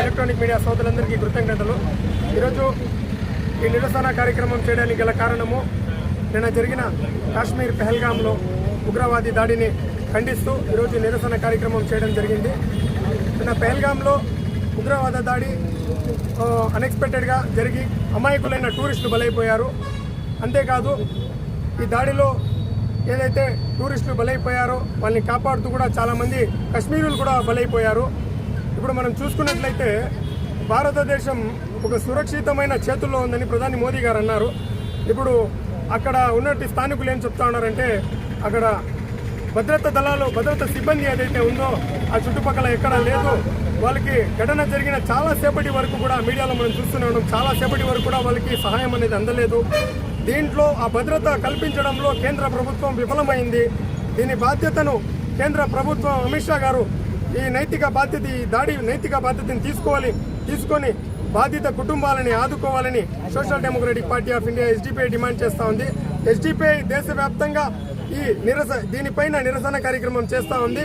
Electronic media సోదరులందరికీ కృతజ్ఞతలు. ఈరోజు ఈ నిరసన కార్యక్రమం చేయడానికి గల కారణము నిన్న జరిగిన కాశ్మీర్ పెహల్గాంలో ఉగ్రవాది దాడిని ఖండిస్తూ ఈరోజు నిరసన కార్యక్రమం చేయడం జరిగింది. నిన్న పెహల్గాంలో ఉగ్రవాద దాడి అన్ఎక్స్పెక్టెడ్గా జరిగి అమాయకులైన టూరిస్టులు బలైపోయారు. అంతేకాదు ఈ దాడిలో ఏదైతే టూరిస్టులు బలైపోయారో వాళ్ళని కాపాడుతూ కూడా చాలామంది కశ్మీరులు కూడా బలైపోయారు. ఇప్పుడు మనం చూసుకున్నట్లయితే భారతదేశం ఒక సురక్షితమైన చేతుల్లో ఉందని ప్రధాని మోదీ గారు అన్నారు. ఇప్పుడు అక్కడ ఉన్నట్టు స్థానికులు ఏం చెప్తా ఉన్నారంటే అక్కడ భద్రతా దళాలు భద్రతా సిబ్బంది ఏదైతే ఉందో ఆ చుట్టుపక్కల ఎక్కడ లేదు. వాళ్ళకి ఘటన జరిగిన చాలా సేపటి వరకు కూడా మీడియాలో మనం చూస్తూనే ఉన్నాం. చాలా సేపటి వరకు కూడా వాళ్ళకి సహాయం అనేది అందలేదు. దీంట్లో ఆ భద్రత కల్పించడంలో కేంద్ర ప్రభుత్వం విఫలమైంది. దీని బాధ్యతను కేంద్ర ప్రభుత్వం అమిత్ షా గారు ఈ నైతిక బాధ్యత ఈ దాడి నైతిక బాధ్యతను తీసుకోవాలి తీసుకొని బాధిత కుటుంబాలని ఆదుకోవాలని social democratic party of India SDPI demand చేస్తూ ఉంది. ఎస్డిపిఐ దేశవ్యాప్తంగా ఈ నిరస దీనిపైన నిరసన కార్యక్రమం చేస్తూ ఉంది.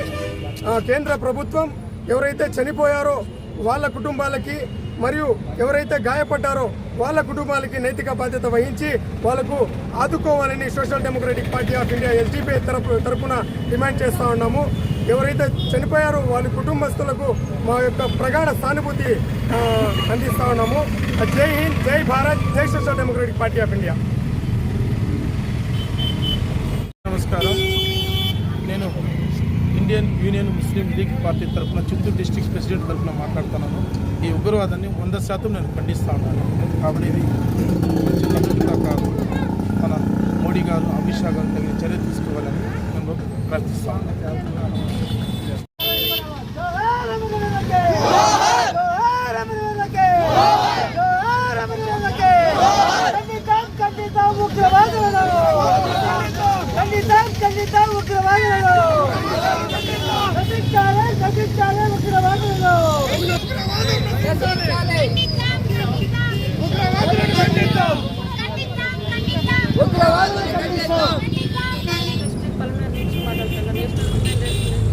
ఆ, కేంద్ర ప్రభుత్వం ఎవరైతే చనిపోయారో వాళ్ళ కుటుంబాలకి మరియు ఎవరైతే గాయపడ్డారో వాళ్ళ కుటుంబాలకి నైతిక బాధ్యత వహించి వాళ్ళకు ఆదుకోవాలని social democratic party of India SDPI తరపు తరపున డిమాండ్ చేస్తూ ఉన్నాము. ఎవరైతే చనిపోయారో వాళ్ళ కుటుంబస్తులకు మా యొక్క ప్రగాఢ సానుభూతి అందిస్తూ ఉన్నాము. జై హింద్ జై భారత్ జై social democratic party of India. నమస్కారం. Indian Union Muslim League party తరఫున చిత్తూరు డిస్టిక్ ప్రెసిడెంట్ తరఫున మాట్లాడుతున్నాను. ఈ ఉగ్రవాదాన్ని వంద శాతం నేను ఖండిస్తా ఉన్నాను కాబట్టి ఇది కాదు మన మోడీ గారు అమిత్ షా గారు తగిన చర్య తీసుకోవాలని మేము ప్రార్థిస్తా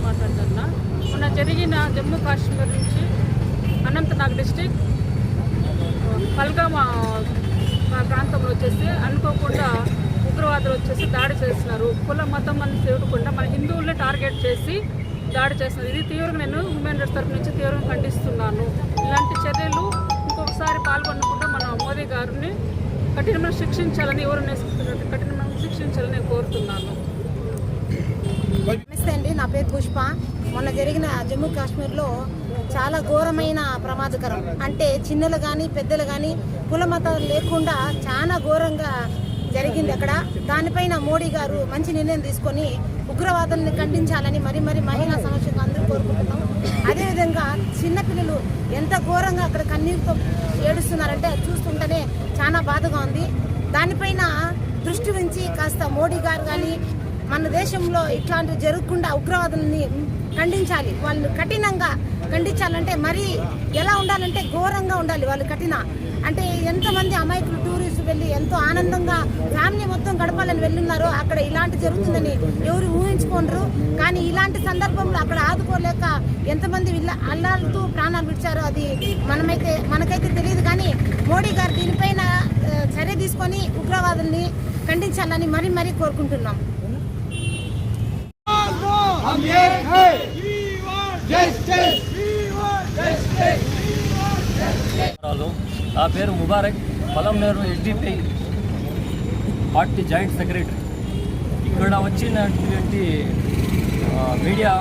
మాట్లాడుతున్నా నుంచి మొన్న జరిగిన జమ్మూ కాశ్మీర్ నుంచి అనంతనాగ్ డిస్టిక్ పల్గామా ప్రాంతంలో వచ్చేసి అనుకోకుండా ఉగ్రవాదులు వచ్చేసి దాడి చేస్తున్నారు. కుల మతం అని చూడకుండా మన హిందువుల్ని టార్గెట్ చేసి దాడి చేస్తున్నారు ఇది తీవ్రంగా నేను హ్యూమన్ రైట్స్ తరఫు నుంచి తీవ్రంగా ఖండిస్తున్నాను. ఇలాంటి చర్యలు ఇంకొకసారి పాల్గొనకుండా మన మోదీ గారిని కఠినమైన శిక్షించాలని ఎవరు కఠినమైన శిక్షించాలని నేను కోరుతున్నాను. నమస్తే అండి. నా పేరు పుష్ప. మొన్న జరిగిన జమ్మూ కాశ్మీర్లో చాలా ఘోరమైన ప్రమాదకరం. అంటే చిన్నలు కానీ పెద్దలు కానీ కుల మతాలు లేకుండా చాలా ఘోరంగా జరిగింది అక్కడ. దానిపైన మోడీ గారు మంచి నిర్ణయం తీసుకొని ఉగ్రవాదాన్ని ఖండించాలని మరి మరి మహిళా సమస్యకు అందరూ కోరుకుంటున్నాం. అదేవిధంగా చిన్నపిల్లలు ఎంత ఘోరంగా అక్కడ కన్నీరుతో ఏడుస్తున్నారంటే చూస్తుంటేనే చాలా బాధగా ఉంది. దానిపైన దృష్టి ఉంచి కాస్త మోడీ గారు కానీ మన దేశంలో ఇట్లాంటివి జరగకుండా ఉగ్రవాదుల్ని ఖండించాలి. వాళ్ళు కఠినంగా ఖండించాలంటే మరి ఎలా ఉండాలంటే ఘోరంగా ఉండాలి వాళ్ళు కఠిన. అంటే ఎంతమంది అమాయకులు వెళ్ళి ఎంతో ఆనందంగా ఫ్యామిలీ మొత్తం గడపాలని వెళ్ళున్నారో. అక్కడ ఇలాంటి జరుగుతుందని ఎవరు ఊహించుకోండ్రు కానీ ఇలాంటి సందర్భంలో అక్కడ ఆదుకోలేక ఎంతమంది అల్లాలతో ప్రాణాలు విడిచారో అది మనమైతే మనకైతే తెలియదు. కానీ మోడీ గారు దీనిపైన చర్య తీసుకొని ఉగ్రవాదుల్ని ఖండించాలని మరీ మరీ కోరుకుంటున్నాం. నా పేరు Mubarak. Palamaner SDP party joint secretary. ఇక్కడ వచ్చినటువంటి మీడియా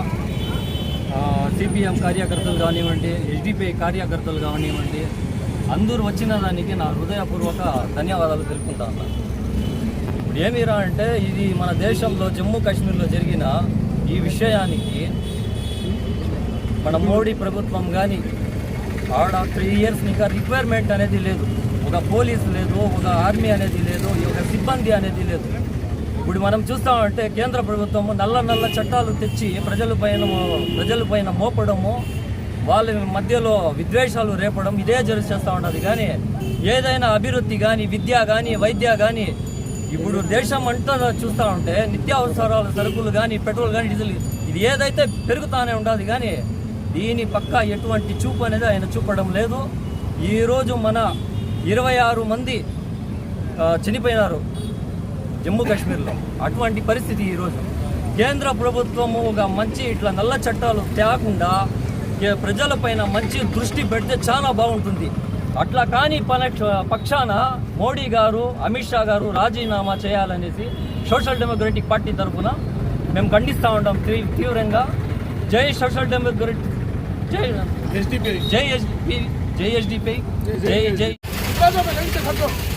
సిపిఎం కార్యకర్తలు కానివ్వండి ఎస్డిపిఐ కార్యకర్తలు కానివ్వండి అందరూ వచ్చిన దానికి నా హృదయపూర్వక ధన్యవాదాలు తెలుపుకుంటాను ఇప్పుడు ఏమిరా అంటే ఇది మన దేశంలో జమ్మూ కాశ్మీర్లో జరిగిన ఈ విషయానికి మన మోడీ ప్రభుత్వం కానీ ఆడ త్రీ ఇయర్స్ ఇంకా రిక్వైర్మెంట్ అనేది లేదు. ఒక పోలీస్ లేదు ఒక ఆర్మీ అనేది లేదు ఒక సిబ్బంది అనేది లేదు. ఇప్పుడు మనం చూస్తామంటే కేంద్ర ప్రభుత్వము నల్ల నల్ల చట్టాలు తెచ్చి ప్రజల పైన ప్రజల పైన మోపడము వాళ్ళ మధ్యలో విద్వేషాలు రేపడం ఇదే జరు చేస్తూ ఉన్నది కానీ ఏదైనా అభివృద్ధి కానీ విద్య కానీ వైద్య కానీ ఇప్పుడు దేశం అంతా చూస్తూ ఉంటే నిత్యావసరాల సరుకులు కానీ పెట్రోల్ కానీ డీజిల్ ఇది ఏదైతే పెరుగుతానే ఉండదు కానీ దీని పక్క ఎటువంటి చూపు అనేది ఆయన చూపడం లేదు. ఈరోజు మన ఇరవై ఆరు మంది చనిపోయినారు జమ్మూ కాశ్మీర్లో. అటువంటి పరిస్థితి ఈరోజు కేంద్ర ప్రభుత్వము ఒక మంచి ఇట్లా నల్ల చట్టాలు తేకుండా ప్రజలపైన మంచి దృష్టి పెడితే చాలా బాగుంటుంది. అట్లా కానీ పన- పక్షాన మోడీ గారు అమిత్ షా గారు రాజీనామా చేయాలనేసి సోషల్ డెమోక్రటిక్ పార్టీ తరఫున మేము ఖండిస్తూ ఉంటాం తీ- తీవ్రంగా. జై సోషల్ డెమోక్రటిక్ జై జై ఎస్డిపి జై ఎస్డిపి జై జై. 빠져봐, 여기 있다, 잠깐.